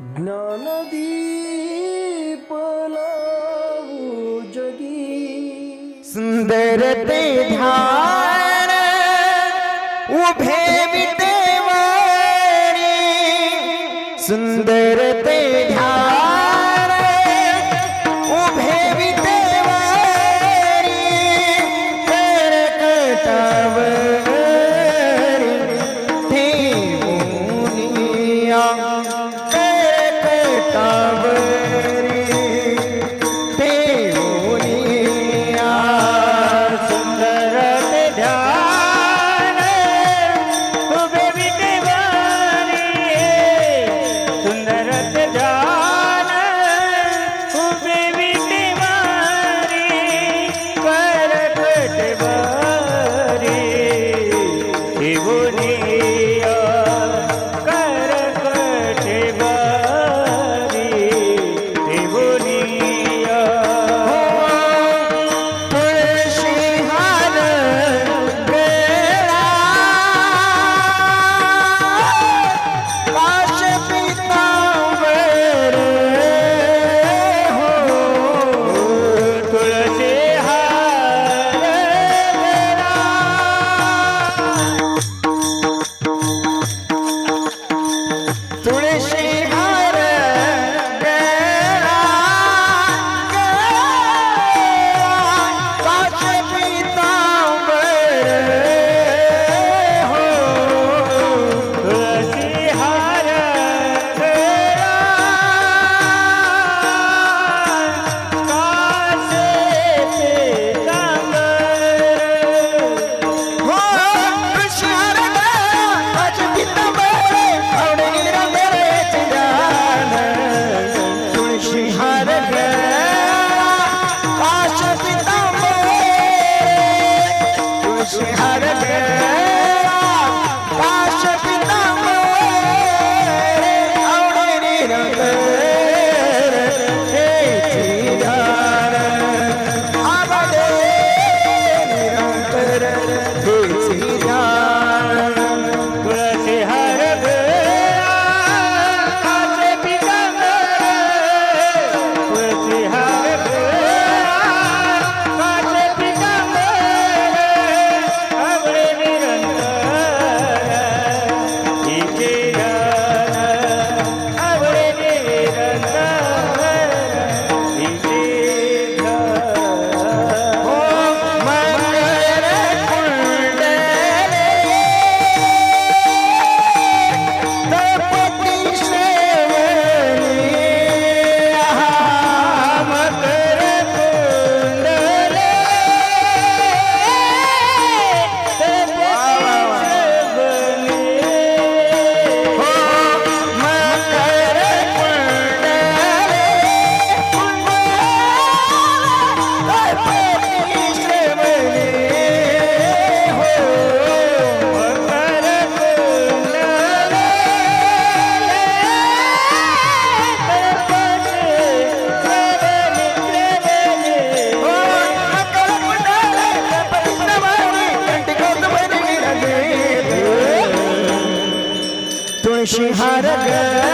ज्ञानदीप लावू जगी। सुंदर ते ध्यान उभे विदेवारी सुंदर ते ध्यान मारग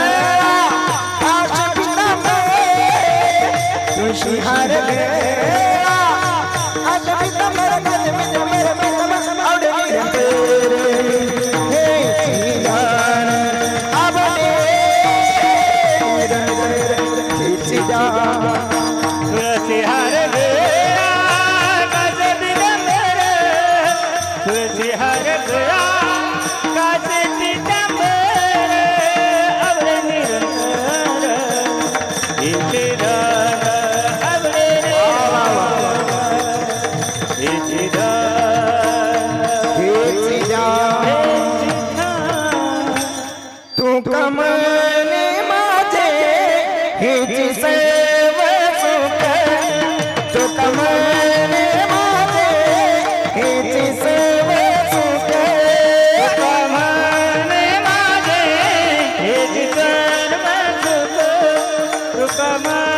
Pama.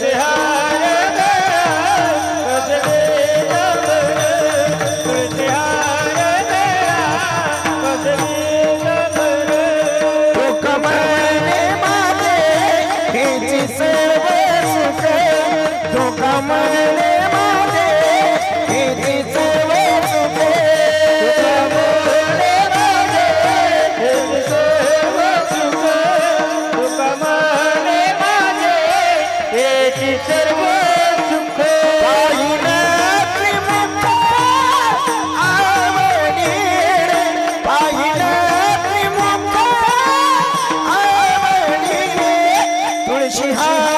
Yeah. জিহাদ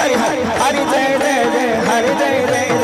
हरि हरि हरि जय जय जय हरि जय जय